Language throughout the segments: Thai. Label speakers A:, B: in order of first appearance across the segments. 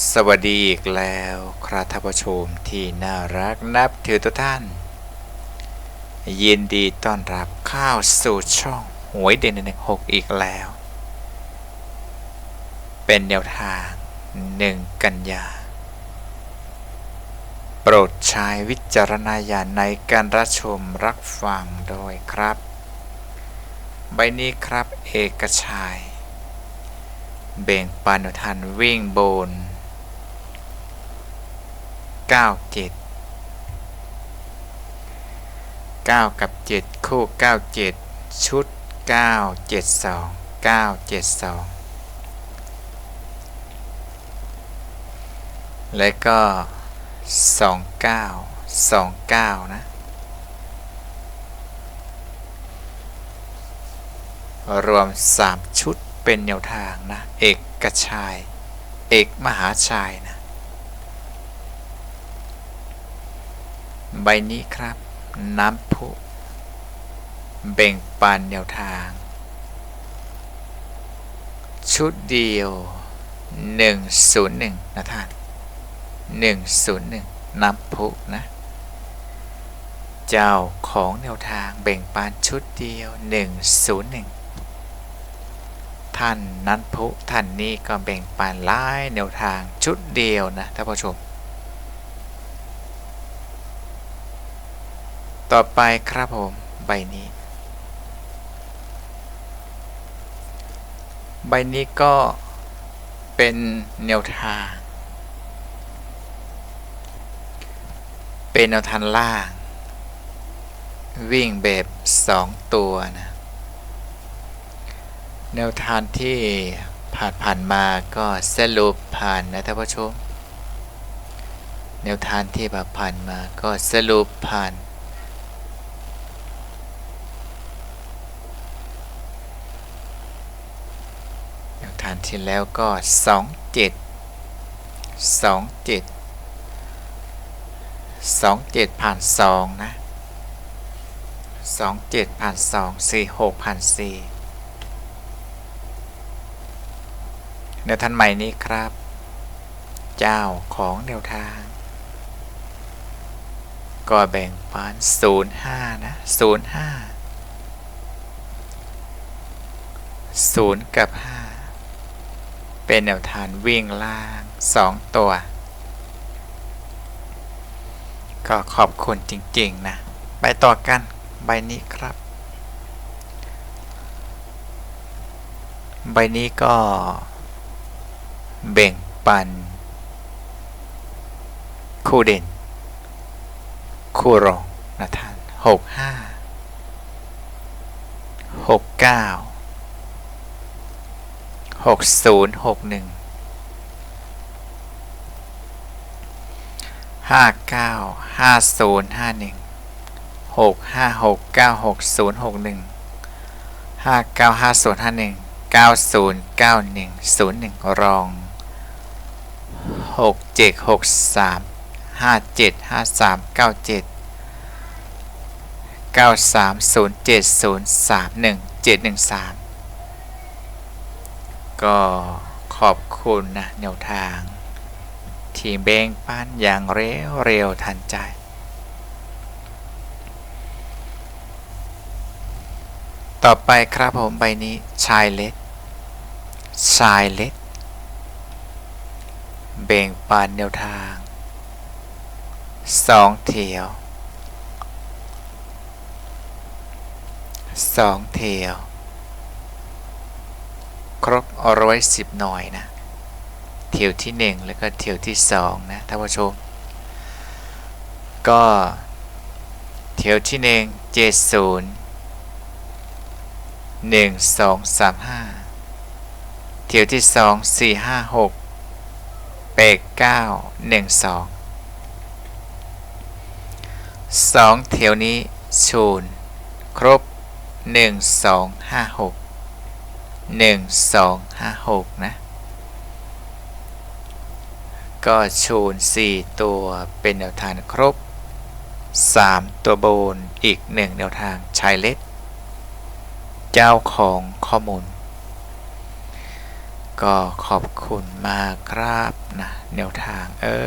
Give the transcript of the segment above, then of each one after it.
A: สวัสดีอีกแล้วครับท่านผู้ชมที่น่ารักนับถือทุกท่าน ยินดีต้อนรับเข้าสู่ช่องหวยเด่นหนึ่งหกอีกแล้ว เป็นแนวทางหนึ่งกันยา โปรดใช้วิจารณญาณในการรับชมรับฟังโดยครับ ใบนี้ครับเอกชัย เบ่งปันทันวิ่งโบน 97 9กับ7คู่97ชุด972 972และก็29 29นะรวม 3 ชุดเป็นแนวทางนะ เอกกระชาย เอกมหาชายนะ ใบนี้ครับ น้ำพุเบ่งปันแนวทาง ชุดเดียว 101 นะท่าน 101 น้ำพุนะ เจ้าของแนวทางเบ่งปันชุดเดียว 101 ท่านนั้นพุท่านนี้ก็แบ่งปันหลายแนวทางชุดเดียวนะท่านผู้ชม ต่อไปครับผมใบนี้ ใบนี้ก็เป็นแนวทาง เป็นแนวทางล่าง วิ่งแบบ2ตัวนะแนวทางที่ผ่านผ่านมาก็สรุปผ่านนะท่านผู้ชม แนวทางที่ผ่านผ่านมาก็สรุปผ่าน แนว ที่แล้วก็ 2 7 2 7 2 7 ผ่าน 2 นะ 2 7 ผ่าน 2 4 6 ผ่าน 4 แนวทางใหม่นี้ครับ เจ้าของแนวทาง ก็แบ่งปัน05 นะ 05 0 กับ 5 เป็นแนวทางวิ่งล่าง 2 ตัว ก็ขอบคุณจริง ๆ นะ ไปต่อกันใบนี้ครับ ใบนี้ก็แบ่งปัน คู่เด่น คู่รองนะท่านหกห้าหกเก้า หกศูนย์หกหนึ่งห้าเก้าห้าศูนย์ห้าหนึ่งหกห้าหกเก้าหกศูนย์หกหนึ่งห้าเก้าห้าศูนย์ห้าหนึ่งเก้าศูนย์เก้าหนึ่งศูนย์หนึ่งรองหกเจ็ดหกสามห้าเจ็ดห้าสามเก้าเจ็ดเก้าสามศูนย์เจ็ดศูนย์สามหนึ่งเจ็ดหนึ่งสาม ก็ขอบคุณนะแนวทาง ที่เบ่งปันอย่างเร็วเร็วทันใจ ต่อไปครับผมใบนี้ชายเล็กชายเล็กเบ่งปันแนวทางสองเถียวสองเถียว ครบร้อยสิบหน่อยนะเถียวที่หนึ่งแล้วก็เถียวที่สองนะท่านผู้ชม ก็เถียวที่หนึ่งเจ็ดศูนย์หนึ่งสองสามห้าเถียวที่สองสี่ห้าหกแปดเก้าหนึ่งสองสองเถียวนี้ชูนครบหนึ่งสองห้าหก หนึ่งสองห้าหกนะ ก็ชูนสี่ตัวเป็นแนวทางครบสามตัวบนอีกหนึ่งแนวทางชายเล็ก เจ้าของข้อมูล ก็ขอบคุณมากครับนะแนวทางเอ้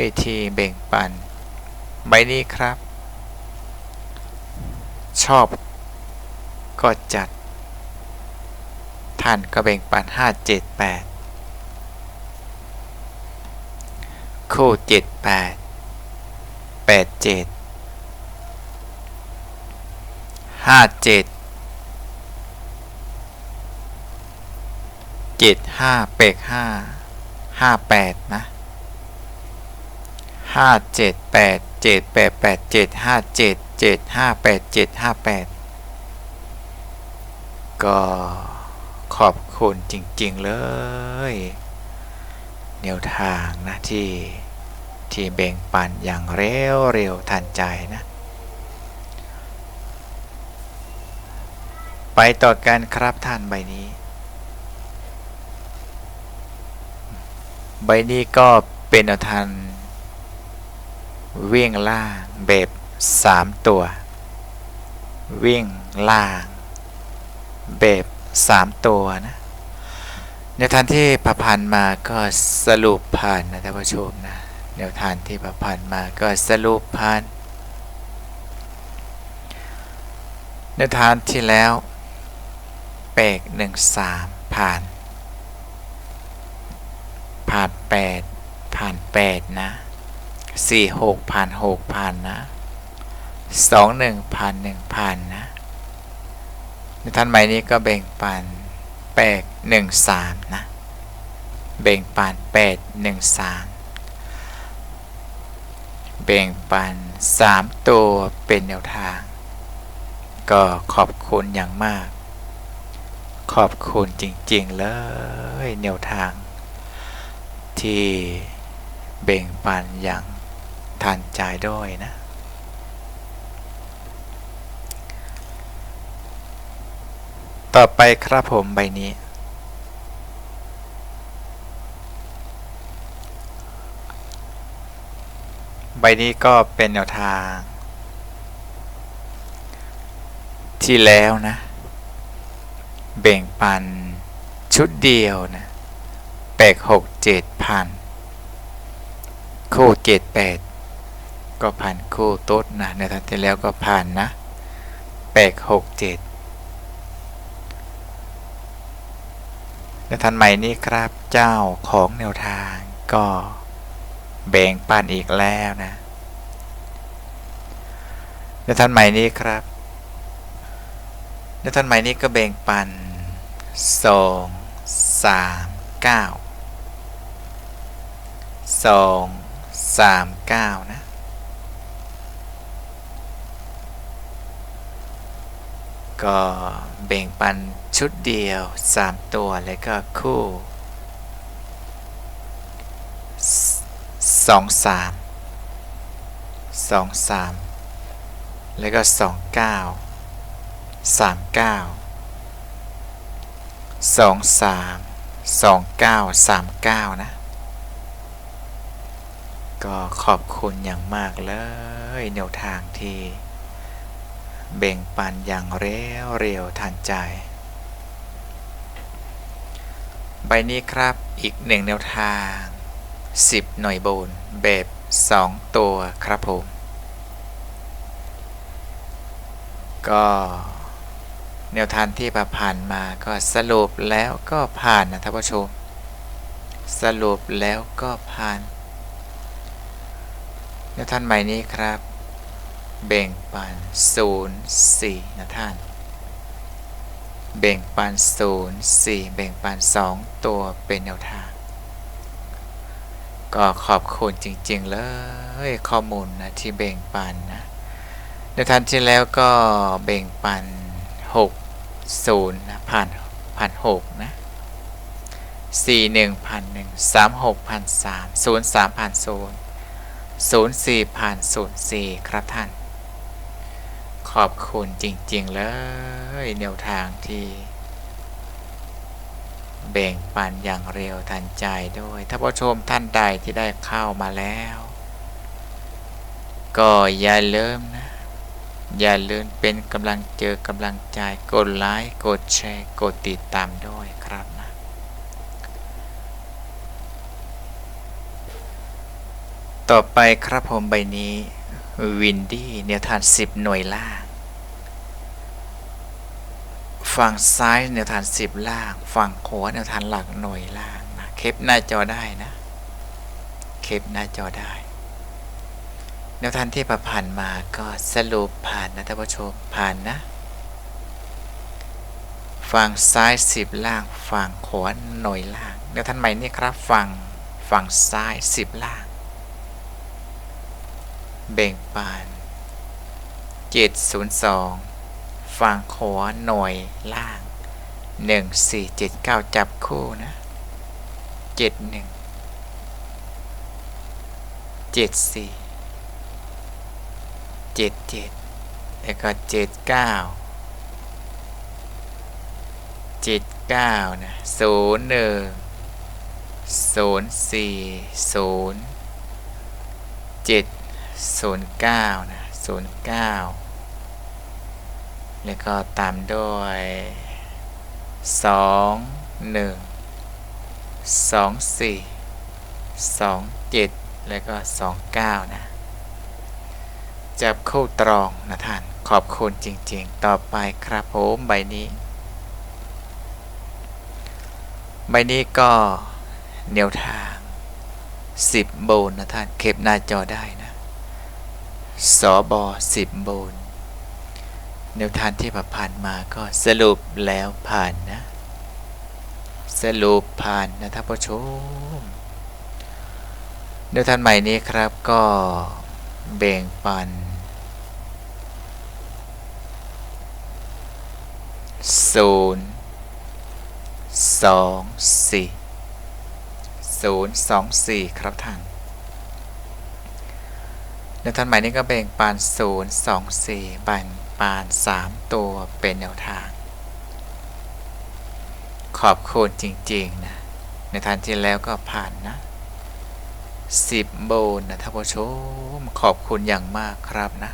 A: ยที่แบ่งปันใบนี้ครับ ชอบก็จัด ท่านก็แบ่งปัน 578 คู่ 78 87 57เจ็ดห้าเปกห้าห้าแปดนะห้าเจ็ดแปดเจ็ดแปดแปดเจ็ดห้าเจ็ดเจ็ดห้าแปดเจ็ดห้าแปดก็ ขอบคุณจริง ๆ เลย แนวทางนะที่ที่แบ่งปันอย่างเร็วเร็วทันใจนะ ไปต่อกันครับท่านใบนี้ ใบนี้ก็เป็นแนวทางวิ่งล่างแบบ3 ตัว วิ่งล่างแบบ 3ตัวนะแนวทางที่ประพันธ์มาก็สรุปผ่านนะท่านผู้ชมนะแนวทางที่ประพันธ์มาก็สรุปผ่านแนวทางที่แล้วเปกหนึ่งสามผ่าน ผ่านแปดผ่านแปดนะสี่หกผ่านหกผ่านนะสองหนึ่งผ่านหนึ่งผ่านนะ ท่านใหม่นี้ก็แบ่งปันแปดหนึ่งสามนะแบ่งปันแปดหนึ่งสามแบ่งปันสามตัวเป็นแนวทาง ก็ขอบคุณอย่างมาก ขอบคุณจริงๆเลยแนวทาง ที่เบ่งปันอย่างทันใจด้วยนะ ต่อไปครับผมใบนี้ ใบนี้ก็เป็นแนวทาง ที่แล้วนะเบ่งปันชุดเดียวนะแปดหกเจ็ดพันคู่เจ็ดแปดก็ผ่านคู่โต๊ดนะในทันที่แล้วก็ผ่านนะแปดหกเจ็ด ในทันใหม่นี้ครับเจ้าของแนวทางก็แบ่งปันอีกแล้วนะในทันใหม่นี้ครับในทันใหม่นี้ก็แบ่งปันสองสามเก้าสองสามเก้านะก็แบ่งปัน ชุดเดียวสามตัว แล้วก็คู่สองสามสองสามแล้วก็สองเก้าสามเก้าสองสามสองเก้าสามเก้านะ ก็ขอบคุณอย่างมากเลยแนวทางที่ เบ่งปันอย่างเร็วเร็วทันใจ ใบนี้ครับอีกหนึ่งแนวทาง 10 หน่วยบนแบบ 2 ตัวครับผม ก็แนวทางที่ผ่านมาก็สรุปแล้วก็ผ่านนะท่านผู้ชม สรุปแล้วก็ผ่าน แนวทางใหม่นี้ครับ แบ่งปัน 0 4 นะท่าน แบ่งปันศูนย์สี่แบ่งปันสองตัวเป็นแนวทาง ก็ขอบคุณจริง ๆ เลยข้อมูลนะที่แบ่งปันนะในทันที่แล้วก็แบ่งปันหกศูนย์นะผ่านผ่านหกนะสี่หนึ่งพันหนึ่งสามหกพันสามศูนย์สามพันศูนย์ศูนย์สี่พันศูนย์สี่ครับท่าน ขอบคุณจริง ๆ เลย แนวทางที่ แบ่งปันอย่างเร็วทันใจด้วยท่านผู้ชมท่านใดที่ได้เข้ามาแล้ว ก็อย่าลืมนะ อย่าลืมเป็นกำลังเจอกำลังใจกดไลค์กดแชร์กดติดตามด้วยครับนะต่อไปครับผมใบนี้ วินดี้แนวทาน 10 หน่วยล่าง ฝั่งซ้ายแนวทาน 10 ล่าง ฝั่งขวาแนวทานหลักหน่วยล่างนะเคปหน้าจอได้นะ เคปหน้าจอได้ แนวทานที่ผ่านมาก็สรุปผ่านนะท่านผู้ชมผ่านนะ ฝั่งซ้าย 10 ล่าง ฝั่งขวาหน่วยล่าง แนวทานใหม่นี่ครับ ฝั่งฝั่งซ้าย 10 ล่าง แบ่งปาน702 ฝั่งขวาหน่วยล่าง 1479 จับคู่นะ 71 74 77 แล้วก็ 79 79 นะ01 04 0 7 09นะ09 แล้วก็ตามด้วย 2 1 2 4 2 7 แล้วก็ 29 นะ จับคู่ตรองนะท่าน ขอบคุณจริงๆ ต่อไปครับผมใบนี้ ใบนี้ก็แนวทาง 10 โบนนะท่าน เก็บหน้าจอได้นะ สอบอ10โบนแนวทางที่ผ่านมาก็สรุปแล้วผ่านนะ สรุปผ่านนะท่านผู้ชมแนวทางใหม่นี้ครับก็แบ่งปันศูนย์สองสี่ศูนย์สองสี่ครับท่าน แนวทางใหม่นี้ก็แบ่งปานศูนย์สองสี่แบ่งปานสามตัวเป็นแนวทาง ขอบคุณจริง ๆ นะ ในทานที่แล้วก็ผ่านนะสิบโบนนะท่านผู้ชม ขอบคุณอย่างมากครับนะ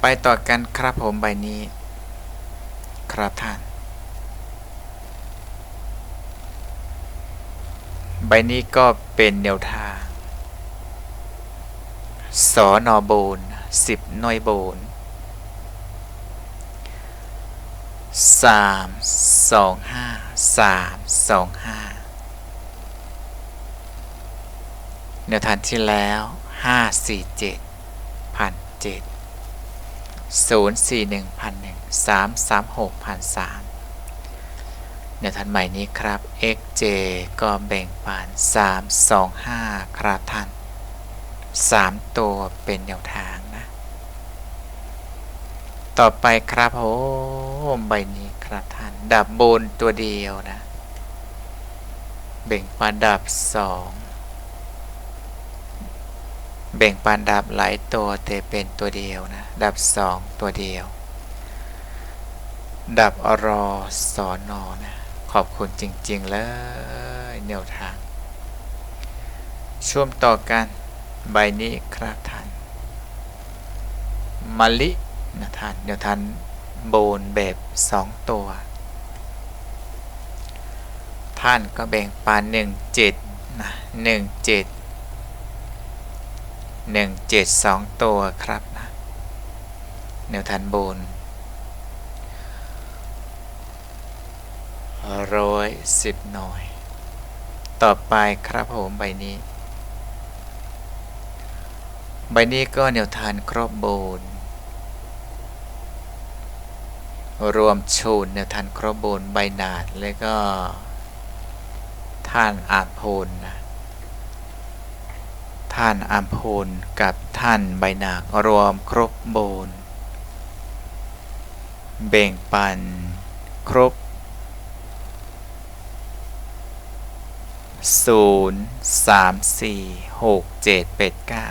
A: ไปต่อกันครับผมใบนี้ ครับท่าน ใบนี้ก็เป็นแนวทาง สอนอโบนสิบหน่วยโบนสามสองห้าสามสองห้าแนวทางที่แล้วห้าสี่เจ็ดพันเจ็ดศูนย์สี่หนึ่งพันหนึ่งสามสามหกพันสามแนวทางใหม่นี้ครับ xj ก็แบ่งปานสามสองห้าครับท่าน สามตัวเป็นแนวทางนะ ต่อไปครับโอ้ใบนี้ครับท่านดับบนตัวเดียวนะแบ่งปานดับสองแบ่งปันดับหลายตัวแต่เป็นตัวเดียวนะ ดับสองตัวเดียว ดับอรอสอนอนะ ขอบคุณจริง ๆ เลยแนวทางช่วมต่อกัน ใบนี้ครับท่านมะลินะท่านแนวทานโบนแบบสองตัว ท่านก็แบ่งปันหนึ่งเจ็ดนะหนึ่งเจ็ดหนึ่งเจ็ดสองตัวครับนะแนวทันโบนร้อยสิบหน่อยต่อไปครับผมใบนี้ ใบนี้ก็แนวทานครอบโบน รวมชูนแนวทานครอบโบนใบหนาดแล้วก็ท่านอาโพนนท่านอาโพนกับท่านใบหนาดรวมครอบโบนเบ่งปันครบศูนย์สามสี่หกเจ็ด0 3ดเก้า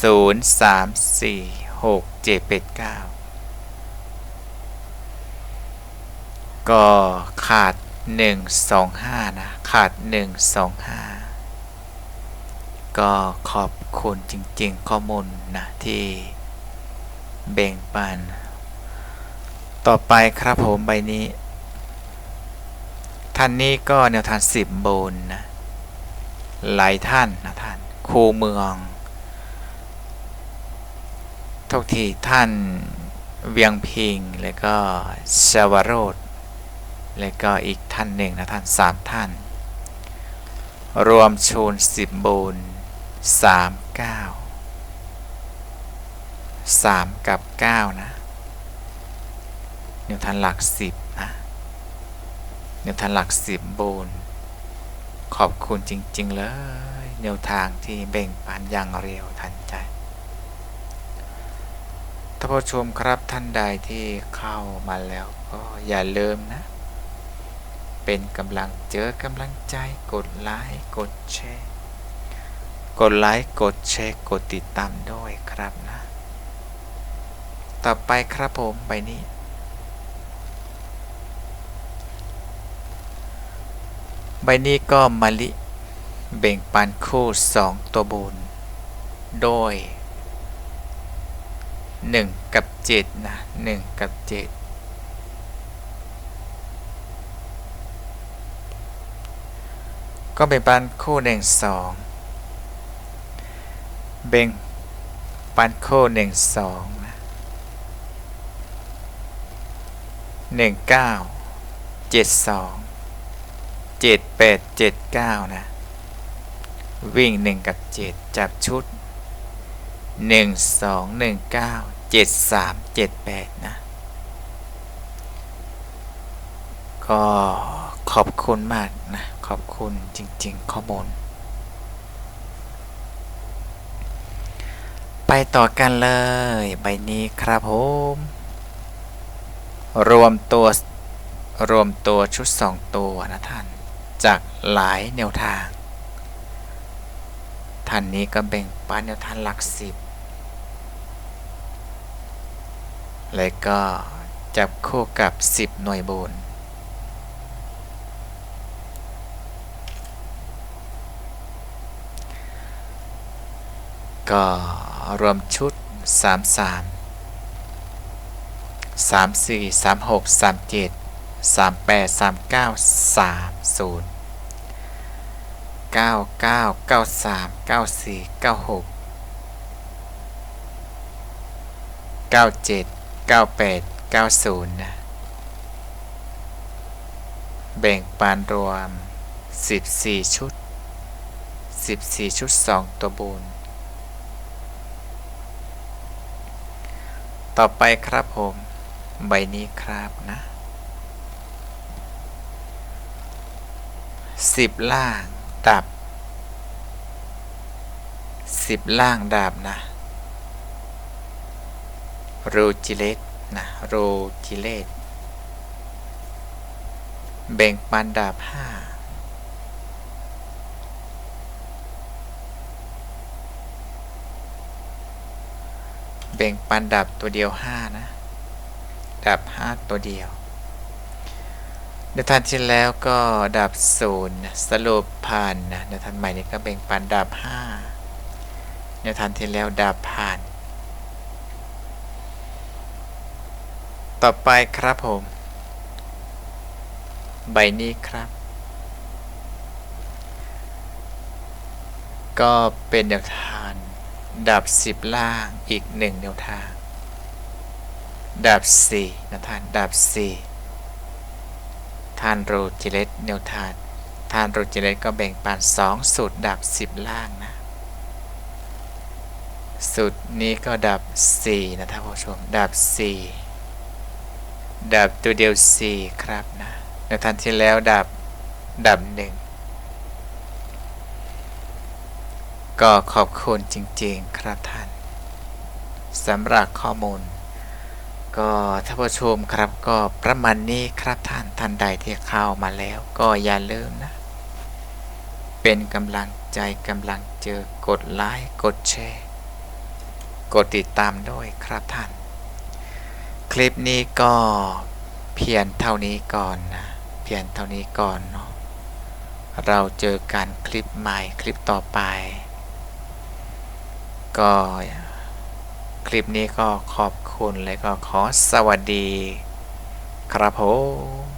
A: ศูนย์สามสี่หกเจ็ดเป็ดเก้าก็ขาดหนึ่งสองห้านะ ขาดหนึ่งสองห้าก็ขอบคุณจริงๆ ข้อมูลนะ ที่แบ่งปัน ต่อไปครับผมใบนี้ ท่านนี้ก็แนวทางสิบบนนะ หลายท่านนะท่านคูเมือง ทุกทีท่านเวียงพิง แล้วก็ชาวโรดแล้วก็อีกท่านหนึ่งนะท่านสามท่าน รวมชูนสิบบูนสามเก้าสามกับเก้านะนิวทันหลักสิบนะนิวทันหลักสิบบูนขอบคุณจริง ๆ เลยแนวทางที่เบ่งปันอย่างเร็วทันใจ ท่านผู้ชมครับท่านใดที่เข้ามาแล้วก็อย่าลืมนะ เป็นกำลังเจอกำลังใจกดไลค์กดแชร์กดไลค์กดแชร์กดติดตามด้วยครับนะ ต่อไปครับผมใบนี้ใบนี้ก็มะลิ เบ่งปันคู่สองตัวบน โดย 1 กับ 7 นะ 1 กับ 7 ก็เป็นปันคู่หนึ่งสองเบ่งปันคู่หนึ่งสองนะหนึ่งเก้าเจ็ดสองเจ็ดแปดเจ็ดเก้านะ วิ่งหนึ่งกับเจ็ดจับชุด หนึ่งสองหนึ่งเก้าเจ็ดสามเจ็ดแปดนะ ก็ขอบคุณมากนะ ขอบคุณจริง ๆ ข้อมูล ไปต่อกันเลย ใบนี้ครับผม รวมตัว รวมตัวชุด 2 ตัวนะท่าน จากหลายแนวทางท่านนี้ก็แบ่งปันแนวทางหลักสิบ และก็จับคู่กับ 10 หน่วยบนก็รวมชุด 3 3 3 4 3 6 3 7 3 8 3 9 98 90 นะ แบ่งปานรวม 14 ชุด 14 ชุด 2 ตัวบูนต่อไปครับผม ใบนี้ครับนะสิบล่างดับสิบล่างดับนะ รูจิเลตนะรูจิเลตแบ่งปันดับห้าแบ่งปันดับตัวเดียวห้านะดับห้าตัวเดียวในทันที่แล้วก็ดับศูนย์สรุปผ่านนะในทันใหม่นี้ก็แบ่งปันดับห้าในทันที่แล้วดับผ่าน ต่อไปครับผม ใบนี้ครับ ก็เป็นแนวทางดับ 10 ล่างอีกหนึ่งแนวทาง ดับ4นะท่านดับ 4ท่านโรจิเลตแนวทางท่านโรจิเลตก็แบ่งปัน 2 สูตรดับ 10 ล่างนะสูตรนี้ก็ดับ 4 นะท่านผู้ชม ดับ 4 ดับตัวเดียว 4 ครับนะในทันที่แล้วดับดับ1ก็ขอบคุณจริง ๆ ครับท่านสำหรับข้อมูล ก็ท่านผู้ชมครับก็ประมาณนี้ครับท่านท่านใดที่เข้ามาแล้ว ก็อย่าลืมนะ เป็นกำลังใจกำลังเจอกดไลค์กดแชร์ กดติดตามด้วยครับท่าน ลิปนี้ก็เพียงเท่านี้ก่อนนะ เพียงเท่านี้ก่อนเนาะ เราเจอกันคลิปใหม่คลิปต่อไป ก็คลิปนี้ก็ขอบคุณและก็ขอสวัสดี ครับผม